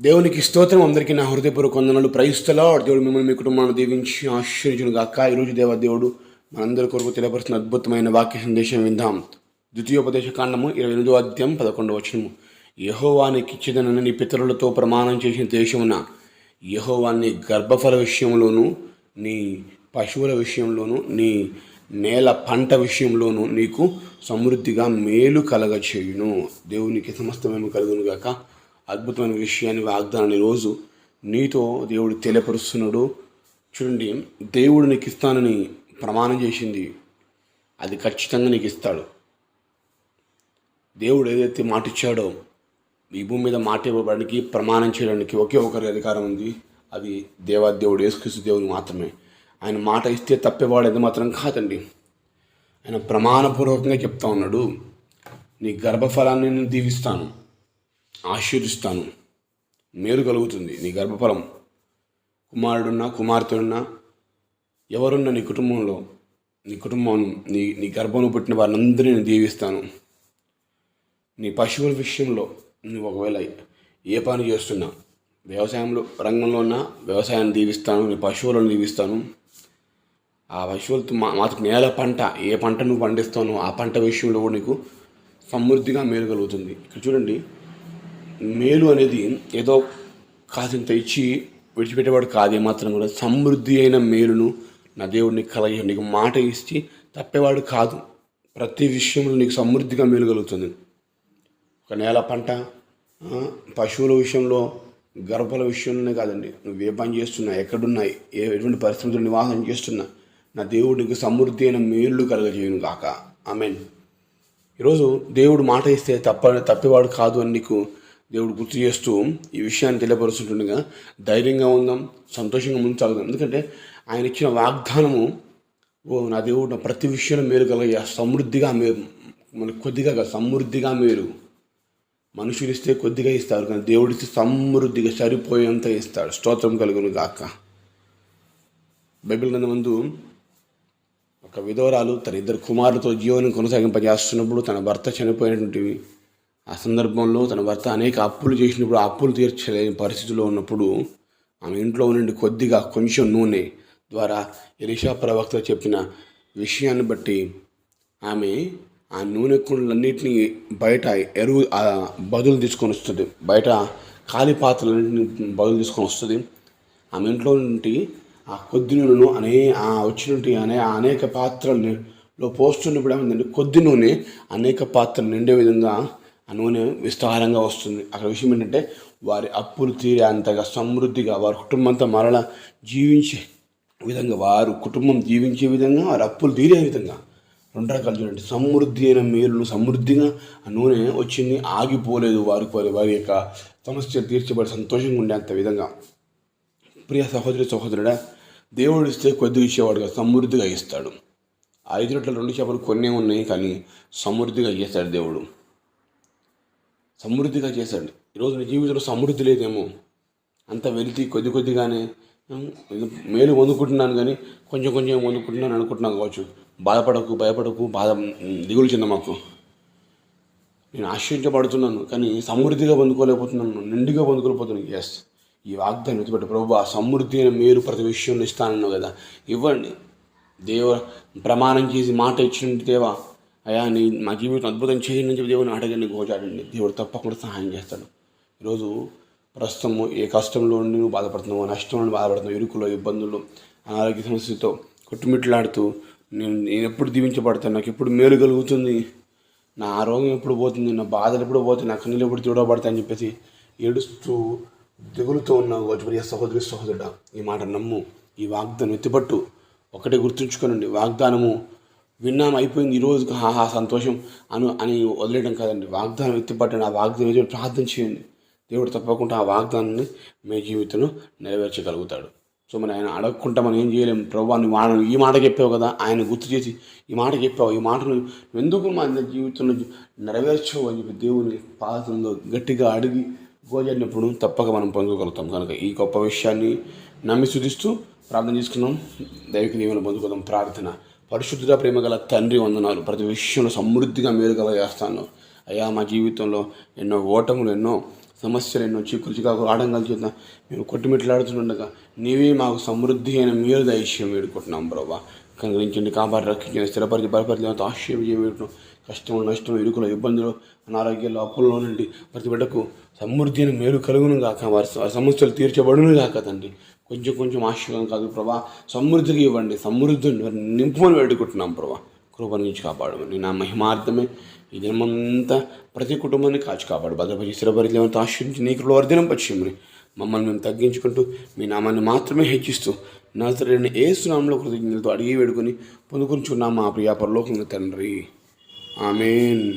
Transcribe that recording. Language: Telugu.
దేవునికి స్తోత్రం. అందరికీ నా హృదయపూర్వక వందనాలు. ప్రయిస్తలో దేవుడు మిమ్మల్ని మీ కుటుంబాన్ని దీవించి ఆశ్చర్యజును గాక. ఈరోజు దేవ దేవుడు మనందరి కొరకు తెలియపరుస్తున్న అద్భుతమైన వాక్య సందేశం విందాం. ద్వితీయోపదేశ కాండము ఇరవై ఎనిమిదో అధ్యాయం పదకొండవ వచనము. యహోవానికి ఇచ్చిదనని నీ పితరులతో ప్రమాణం చేసిన దేశమున యహోవాన్ని గర్భఫల విషయంలోనూ నీ పశువుల విషయంలోనూ నీ నేల పంట విషయంలోనూ నీకు సమృద్ధిగా మేలు కలగచేయును. దేవునికి సమస్తమేమి కలుగును గాక. అద్భుతమైన విషయాన్ని వాగ్దానాన్ని రోజు నీతో దేవుడు తెలియపరుస్తున్నాడు. చూడండి దేవుడు నీకు ఇస్తానని ప్రమాణం చేసింది అది ఖచ్చితంగా నీకు ఇస్తాడు దేవుడు ఏదైతే మాట ఇచ్చాడో ఈ భూమి మీద మాట ఇవ్వడానికి ప్రమాణం చేయడానికి ఒకే ఒకరి అధికారం ఉంది అది దేవాదేవుడు యేసుక్రీస్తు దేవుడు మాత్రమే. ఆయన మాట ఇస్తే తప్పేవాడు అది మాత్రం కాదండి. ఆయన ప్రమాణపూర్వకంగా చెప్తా ఉన్నాడు నీ గర్భఫలాన్ని నేను దీవిస్తాను. ఆశీర్దిస్తాను. మేలు కలుగుతుంది నీ గర్భఫలం. కుమారుడున్నా కుమార్తెడున్నా ఎవరున్న నీ కుటుంబంలో నీ కుటుంబం నీ నీ గర్భంలో పుట్టిన వారినందరినీ నేను దీవిస్తాను. నీ పశువుల విషయంలో నువ్వు ఒకవేళ ఏ పని చేస్తున్నా వ్యవసాయంలో రంగంలో ఉన్న వ్యవసాయాన్ని దీవిస్తాను నీ పశువులను దీవిస్తాను. ఆ పశువులతో మా మాకు నేల పంట ఏ పంట నువ్వు పండిస్తానో ఆ పంట విషయంలో కూడా నీకు సమృద్ధిగా మేలు కలుగుతుంది. ఇక్కడ చూడండి మేలు అనేది ఏదో కాసింత ఇచ్చి విడిచిపెట్టేవాడు కాదే మాత్రం కూడా. సమృద్ధి అయిన మేలును నా దేవుడిని కలగ నీకు మాట ఇచ్చి తప్పేవాడు కాదు. ప్రతి విషయంలో నీకు సమృద్ధిగా మేలు కలుగుతుంది. ఒక నేల పంట పశువుల విషయంలో గర్భాల విషయంలోనే కాదండి. నువ్వు ఏ పని చేస్తున్నా ఎక్కడున్నా ఏ ఎటువంటి పరిస్థితులు నివాసం చేస్తున్నా నా దేవుడికి సమృద్ధి అయిన మేలు కలగజేయను ఐ ఆమెన్. ఈరోజు దేవుడు మాట ఇస్తే తప్ప తప్పేవాడు కాదు అని నీకు దేవుడు గుర్తు చేస్తూ ఈ విషయాన్ని తెలియపరుస్తుండగా ధైర్యంగా ఉందాం సంతోషంగా ముందు సాగుదాం. ఎందుకంటే ఆయన ఇచ్చిన వాగ్దానము ఓ నా దేవుడు నా ప్రతి విషయంలో మేలు కలగ సమృద్ధిగా మేలు మనకు కొద్దిగా సమృద్ధిగా మేలు. మనుషులు ఇస్తే కొద్దిగా ఇస్తారు కానీ దేవుడిస్తే సమృద్ధిగా సరిపోయేంత ఇస్తాడు. స్తోత్రం కలుగును గాక. బైబిల్ గ్రంథం ముందు ఒక విధవరాలు తన ఇద్దరు కుమారులతో జీవనం కొనసాగింపజేస్తున్నప్పుడు తన భర్త చనిపోయినటువంటివి ఆ సందర్భంలో తన భర్త అనేక అప్పులు చేసినప్పుడు అప్పులు తీర్చలేని పరిస్థితిలో ఉన్నప్పుడు ఆమె ఇంట్లో నుండి కొద్దిగా కొంచెం నూనె ద్వారా ఎలిషా ప్రవక్త చెప్పిన విషయాన్ని బట్టి ఆమె ఆ నూనె కుండలన్నింటినీ బయట ఎరువు బదులు తీసుకొని వస్తుంది. బయట ఖాళీ పాత్రలన్నింటినీ బదులు తీసుకొని వస్తుంది. ఆమె ఇంట్లో నుండి ఆ కొద్ది నూనెను అనే ఆ వచ్చినటువంటి అనే అనేక పాత్రలలో పోస్తున్నప్పుడు ఏమైందంటే కొద్ది నూనె అనేక పాత్రలు నిండే విధంగా ఆ నూనె విస్తారంగా వస్తుంది. అక్కడ విషయం ఏంటంటే వారి అప్పులు తీరే అంతగా సమృద్ధిగా వారి కుటుంబంతో మరల జీవించే విధంగా వారు కుటుంబం జీవించే విధంగా వారి అప్పులు తీరే విధంగా. రెండు రకాలు చూడండి. సమృద్ధి అయిన మేలును సమృద్ధిగా ఆ నూనె వచ్చింది ఆగిపోలేదు వారికి వారి వారి యొక్క సమస్య తీర్చబడి సంతోషంగా ఉండేంత విధంగా. ప్రియ సహోదరి సహోదరుడా దేవుడు ఇస్తే కొద్దిగా ఇచ్చేవాడుగా సమృద్ధిగా ఇస్తాడు. ఐదు రొట్టెలు రెండు చేపలు కొన్నే ఉన్నాయి కానీ సమృద్ధిగా చేస్తాడు దేవుడు. సమృద్ధిగా చేశాడు. ఈరోజు నీ జీవితంలో సమృద్ధి లేదేమో. అంత వెలితి కొద్ది కొద్దిగానే మేలు పొందుకుంటున్నాను కానీ కొంచెం కొంచెం పొందుకుంటున్నాను అనుకుంటున్నాను కావచ్చు. బాధపడకు భయపడకు బాధ దిగులు చెంద మాకు. నేను ఆశ్చర్యపడుతున్నాను కానీ సమృద్ధిగా పొందుకోలేకపోతున్నాను నిండుగా పొందుకోలేకపోతున్నాను. ఎస్ ఈ వాగ్దాన్ని ఎత్తుపెట్టు. ప్రభు ఆ సమృద్ధి అయిన మేలు ప్రతి విషయంలో ఇస్తానన్నావు కదా. ఇవ్వండి. దేవ ప్రమాణం చేసి మాట ఇచ్చిన దేవా అయా నీ మా జీవితం అద్భుతం చేయండి అని చెప్పి దేవుని అడగండి గోచాడండి. దేవుడు తప్పకుండా సహాయం చేస్తాడు. ఈరోజు ప్రస్తుతము ఏ కష్టంలో ఉండి నువ్వు బాధపడుతున్నావు నష్టంలో బాధపడుతున్నావు ఇరుకులో ఇబ్బందులు అనారోగ్య సమస్యతో కొట్టుమిట్లాడుతూ నేను నేను ఎప్పుడు దీవించబడతాను నాకు ఎప్పుడు మేలు కలుగుతుంది నా ఆరోగ్యం ఎప్పుడు పోతుంది నా బాధలు ఎప్పుడు పోతుంది నా కన్నులు ఎప్పుడు చూడబడతాయని చెప్పేసి ఏడుస్తూ దిగులుతో ఉన్నావు కావచ్చు. సహోదరి సహోదరుడా ఈ మాట నమ్ము ఈ వాగ్దానం ఎత్తిపట్టు. ఒకటే గుర్తుంచుకోనండి వాగ్దానము విన్నాం అయిపోయింది ఈ రోజుకి హాహా సంతోషం అను అని వదిలేయడం కాదండి. వాగ్దానం ఎత్తిపట్టండి ఆ వాగ్దానం ప్రార్థన చేయండి. దేవుడు తప్పకుండా ఆ వాగ్దానాన్ని మీ జీవితంలో నెరవేర్చగలుగుతాడు. సో మరి ఆయన అడగకుండా మనం ఏం చేయలేము ప్రభు నువ్వు మాట ఈ మాట చెప్పావు కదా ఆయన గుర్తు చేసి ఈ మాట చెప్పావు ఈ మాటను ఎందుకు మా జీవితంలో నెరవేర్చవు అని చెప్పి దేవుని పాదంలో గట్టిగా అడిగి గోజరినప్పుడు తప్పక మనం పొందుకోగలుగుతాం. కనుక ఈ గొప్ప విషయాన్ని నమ్మి శుధిస్తూ ప్రార్థన చేసుకున్నాం దైవిక దేవుని పొందుకోదాం. ప్రార్థన. పరిశుద్ధుల ప్రేమ గల తండ్రి వందనాలు. ప్రతి విషయంలో సమృద్ధిగా మేలు కలగేస్తాను అయ్యా మా జీవితంలో ఎన్నో ఓటములు ఎన్నో సమస్యలు ఎన్నో చీకులు చికాకు ఆటంకాలు చేత మేము కొట్టుమిట్లాడుతుండగా నీవే మాకు సమృద్ధి అయిన మీరు దైశ్యం వేడుకుంటున్నాం ప్రభా. కనుగరించండి కాపాడు రక్షించండి స్థిరపరిచి బలపరిచి ఆశ్చర్యం వేడుకున్నాం కష్టం నష్టం ఇరుకుల ఇబ్బందులు అనారోగ్యాలు అప్పుల్లో నుండి ప్రతి బిడ్డకు సమృద్ధిని మేలు కలుగును కాక వారి సమస్యలు తీర్చబడును కాక తండ్రి. కొంచెం కొంచెం ఆశీర్వాదం కాదు ప్రభా. సమృద్ధిగా ఇవ్వండి. సమృద్ధిని నింపుమని వేడుకుంటున్నాం ప్రభా. కృప నుంచి కాపాడమని. నా మహిమార్థమే ఈ దినమంతా ప్రతి కుటుంబాన్ని కాచి కాపాడు. భద్రపరిచి స్థిరపరిచి ఆశ్రయించి నీ కృపలో వర్ధనం పశ్చిమని మమ్మల్ని మేము తగ్గించుకుంటూ మీ నామాన్ని మాత్రమే హెచ్చిస్తూ నా తండ్రిని ఏ సునామంలో కృతజ్ఞతతో అడిగి వేడుకొని పొందుకుంటున్నాం మా ప్రియ పరలోకంలో తండ్రి. ఆమెన్.